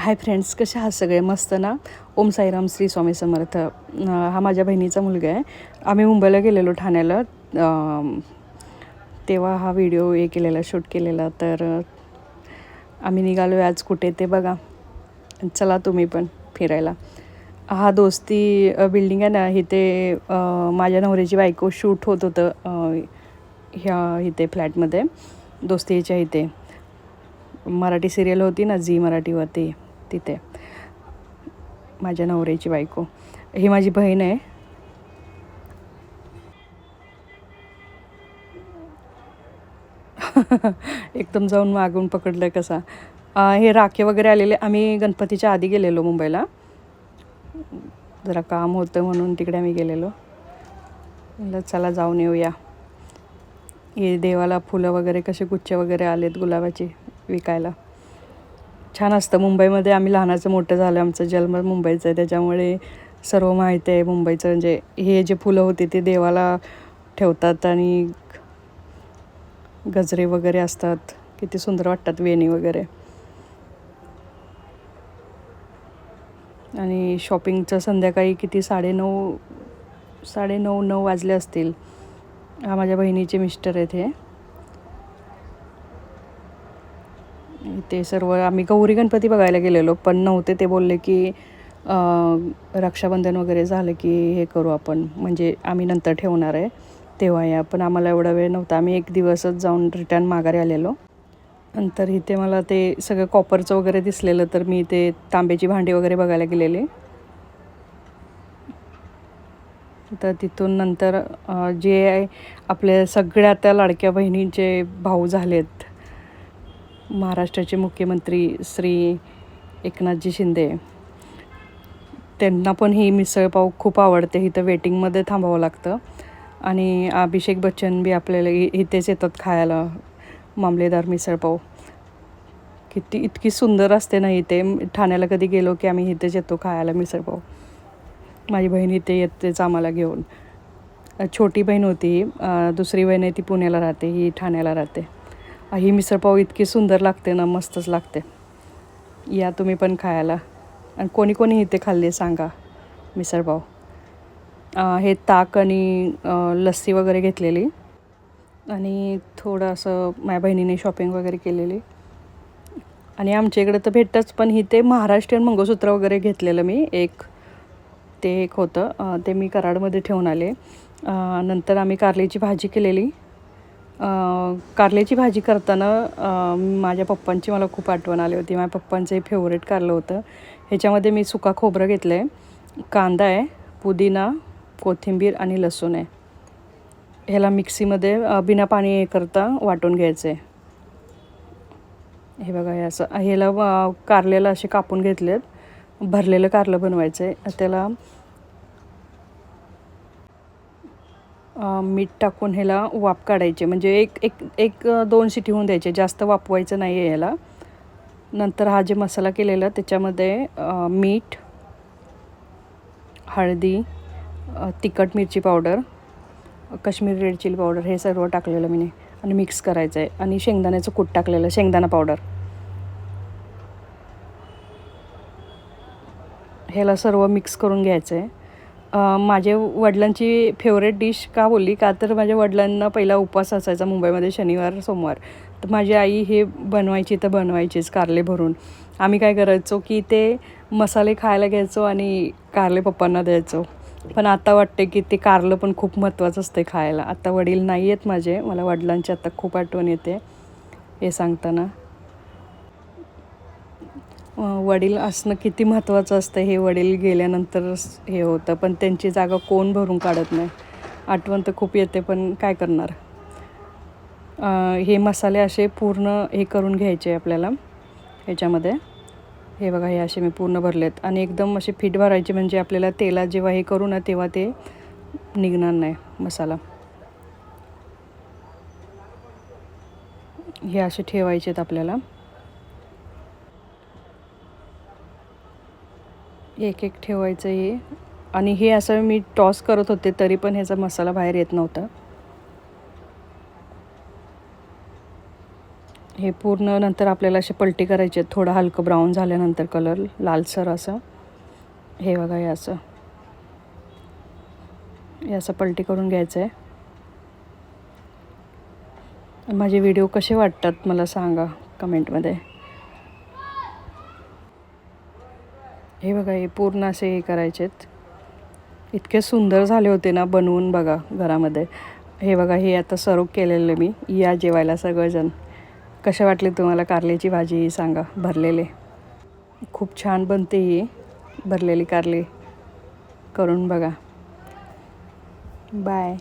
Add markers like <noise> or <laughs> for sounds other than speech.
Hi friends कसे आहात सगळे? मस्त ना? ओम साईराम श्री स्वामी समर्थ. हा माझ्या बहिणीचा मुलगा आहे. आम्ही मुंबईला गेलेलो ठाण्याला. तेव्हा हा व्हिडिओ हे केलेला शूट केलेला. तर आम्ही निघालो आहे आज कुठे ते बघा. चला तुम्ही पण फिरायला. हा दोस्ती बिल्डिंग आहे ना इथे माझ्या नवऱ्याची बायको शूट होत होतं ह्या इथे फ्लॅटमध्ये दोस्तीच्या इथे. मराठी सिरियल होती ना झी मराठीवरती. तिथे. माझ्या नवऱ्याची बायको. ही माझी बहीण आहे. <laughs> एकदम जाऊन मागून पकडलं कसा. हे राखे वगैरे आलेले आम्ही गणपतीच्या आधी गेलेलो मुंबईला. जरा काम होतं म्हणून तिकडे आम्ही गेलेलो. चला जाऊन येऊया. हे देवाला फुलं वगैरे कसे गुच्छ वगैरे आलेत गुलाबाची विकायला. छान असतं. मुंबईमध्ये आम्ही लहानाचं मोठं झालं. आमचं जन्म मुंबईचं आहे. त्याच्यामुळे सर्व माहिती आहे मुंबईचं. म्हणजे हे जे फुलं होते ते देवाला ठेवतात आणि गजरे वगैरे असतात. किती सुंदर वाटतात वेणी वगैरे. आणि शॉपिंगचं संध्याकाळी किती? साडेनऊ साडेनऊ नऊ वाजले असतील. हा माझ्या बहिणीचे मिस्टर आहेत हे. ते सर्व आम्ही गौरी गणपती बघायला गेलेलो पण नव्हते ते बोलले की रक्षाबंधन वगैरे झालं की हे करू आपण. म्हणजे आम्ही नंतर ठेवणार आहे तेव्हा या. पण आम्हाला एवढा वेळ नव्हता. आम्ही एक दिवसच जाऊन रिटर्न माघारी आलेलो. नंतर इथे मला ते सगळं कॉपरचं वगैरे दिसलेलं तर मी ते तांब्याची भांडी वगैरे बघायला गेलेले. तर तिथून नंतर जे आहे आपल्या सगळ्या त्या लाडक्या बहिणींचे भाऊ झालेत. महाराष्ट्राचे मुख्यमंत्री श्री एकनाथजी शिंदे त्यांना पण ही मिसळपाव खूप आवडते. इथं वेटिंगमध्ये थांबावं लागतं. आणि अभिषेक बच्चन बी आपल्याला इथेच येतात खायला. मामलेदार मिसळपाव किती इतकी सुंदर असते ना इथे. ठाण्याला कधी गेलो की आम्ही इथेच येतो खायला मिसळपाव माझी बहीण इथे येतेच आम्हाला घेऊन. छोटी बहीण होती. दुसरी बहीण आहे ती पुण्याला राहते. ही ठाण्याला राहते. ही मिसळपाव इतकी सुंदर लागते ना मस्तच लागते. या तुम्ही पण खायला. आणि कोणी कोणी इथे खाल्ले सांगा मिसळपाव हे ताक आणि लस्सी वगैरे घेतलेली. आणि थोडं असं माझ्या बहिणीने शॉपिंग वगैरे केलेली. आणि आमच्या इकडे तर भेटतंच पण इथे महाराष्ट्रीयन मंगळसूत्र वगैरे घेतलेलं मी एक. ते एक होतं. ते मी कराडमध्ये ठेवून आले. नंतर आम्ही कारलीची भाजी केलेली. कारल्याची भाजी करताना माझ्या पप्पांची मला खूप आठवण आली होती. माझ्या पप्पांचं हे फेवरेट कारलं होतं. ह्याच्यामध्ये मी सुका खोबरं घेतलं आहे कांदा आहे पुदिना कोथिंबीर आणि लसूण आहे. ह्याला मिक्सीमध्ये बिना पाणी हे करता वाटून घ्यायचं आहे हे बघा हे असं ह्याला कारल्याला असे कापून घेतलेत. भरलेलं कारलं बनवायचं आहे त्याला मीठ टाकून ह्याला वाफ काढायचे. म्हणजे एक एक एक दोन शिटी होऊन द्यायचे. जास्त वापवायचं नाही आहे ह्याला. नंतर हा जे मसाला केलेला त्याच्यामध्ये मीठ हळदी तिखट मिरची powder Kashmiri red chili powder हे सर्व टाकलेलं मी आणि मिक्स करायचं आहे आणि शेंगदाण्याचं कूट टाकलेलं शेंगदाणा पावडर. ह्याला सर्व मिक्स करून घ्यायचं आहे माझे वडिलांची फेवरेट डिश का बोलली? का तर माझ्या वडिलांना पहिला उपवास असायचा मुंबईमध्ये शनिवार सोमवार. तर माझी आई हे बनवायची तर बनवायचीच कारले भरून. आम्ही काय करायचो की ते मसाले खायला घ्यायचो आणि कारले पप्पांना द्यायचो. पण आता वाटते की ते कारलं पण खूप महत्त्वाचं असते खायला. आता वडील नाही आहेत माझे. मला वडिलांची आता खूप आठवण येते. हे सांगताना. वडील असणं किती महत्त्वाचं असतं हे वडील गेल्यानंतर हे होतं. पण त्यांची जागा कोण भरून काढत नाही? आठवण तर खूप येते पण काय करणार? हे मसाले असे पूर्ण हे करून घ्यायचे आपल्याला ह्याच्यामध्ये. हे बघा हे असे मी पूर्ण भरलेत. आणि एकदम असे फिट भरायचे म्हणजे आपल्याला तेला जेव्हा हे करू ना तेव्हा ते निघणार नाही मसाला. हे असे ठेवायचे आहेत आपल्याला. एक एक ठेवायचं हे. आणि हे असं मी टॉस करत होते तरी पण ह्याचा मसाला बाहेर येत नव्हता. हे पूर्ण नंतर आपल्याला असे पलटी करायचे. आहेत थोडं हलकं ब्राऊन झाल्यानंतर कलर लालसर असं. हे बघा हे असं. हे असं पलटी करून घ्यायचं आहे माझे व्हिडिओ कसे वाटतात मला सांगा कमेंटमध्ये. हे बघा हे पूर्ण असे हे करायचे आहेत. इतके सुंदर झाले होते ना बनवून बघा घरामध्ये. हे बघा हे आता सर्व केलेलं मी. या जेवायला सगळेजण. कसे वाटले तुम्हाला कारल्याची भाजी सांगा. भरलेले. खूप छान बनते ही भरलेली कारली. करून बघा. बाय